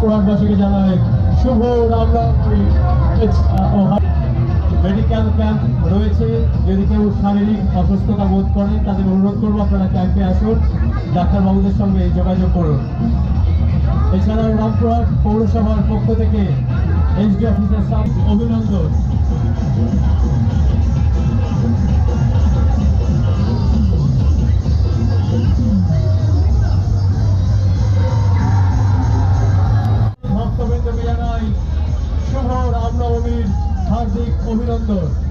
কোরআনবাসীকে জানায় শুভ রামরাত্রি। মেডিকেল ক্যাম্প uh, রয়েছে। যদি কেউ শারীরিক অসুস্থতা বোধ করেন, তাদের অনুরোধ করব আপনারা ক্যাম্পে আসুন। ডাক্তারবাবুদের সঙ্গে যোগাযোগ করুন। এছাড়াও রামপুরহাট পৌরসভার পক্ষ থেকে এসডি অফিসার অভিনন্দন। নবমীর হার্দিক অভিনন্দন।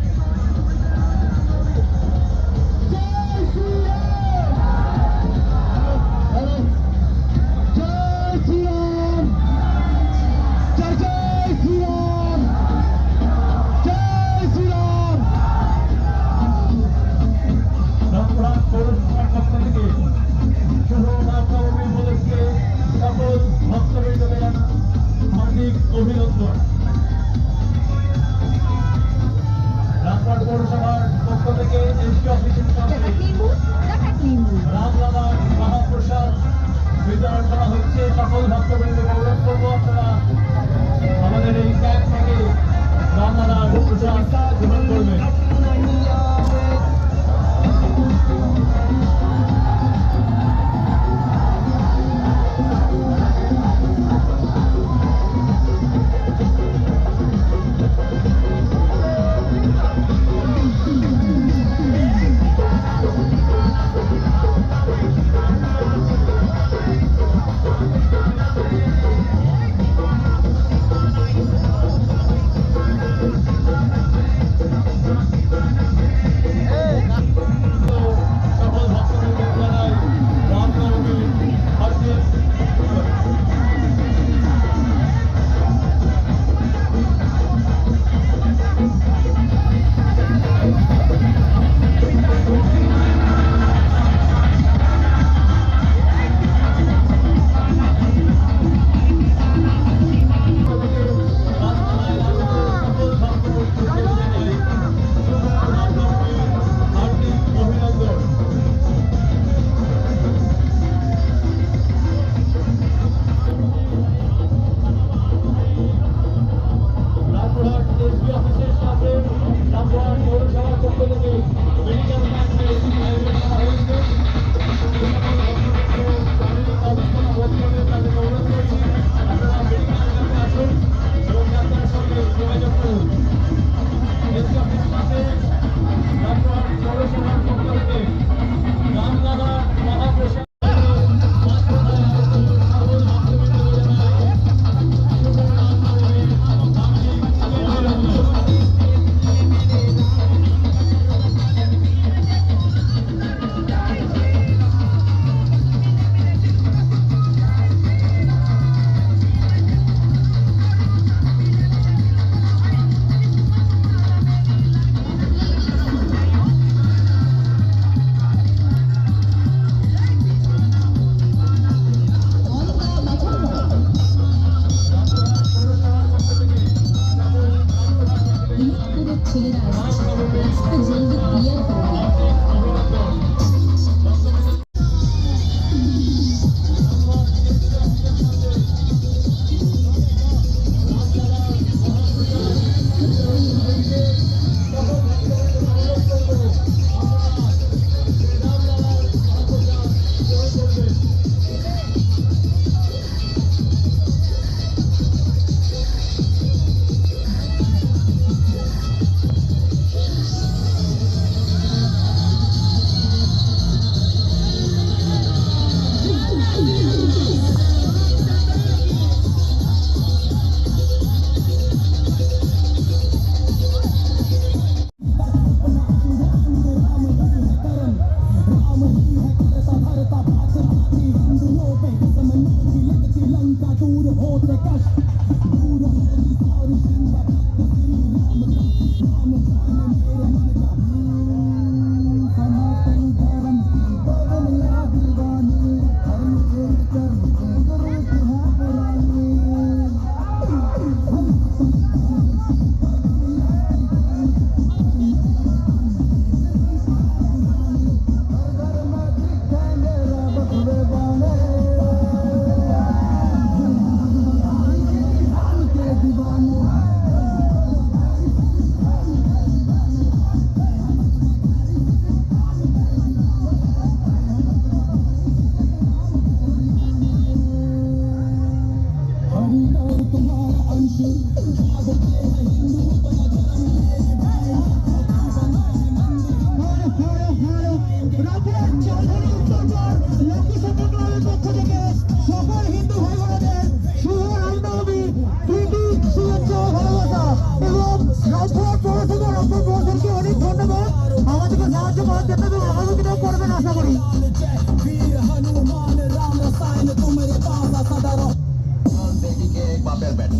Pierre. কার্যকর জন্য অবগত করবেন আশা করি বাপের ব্যাট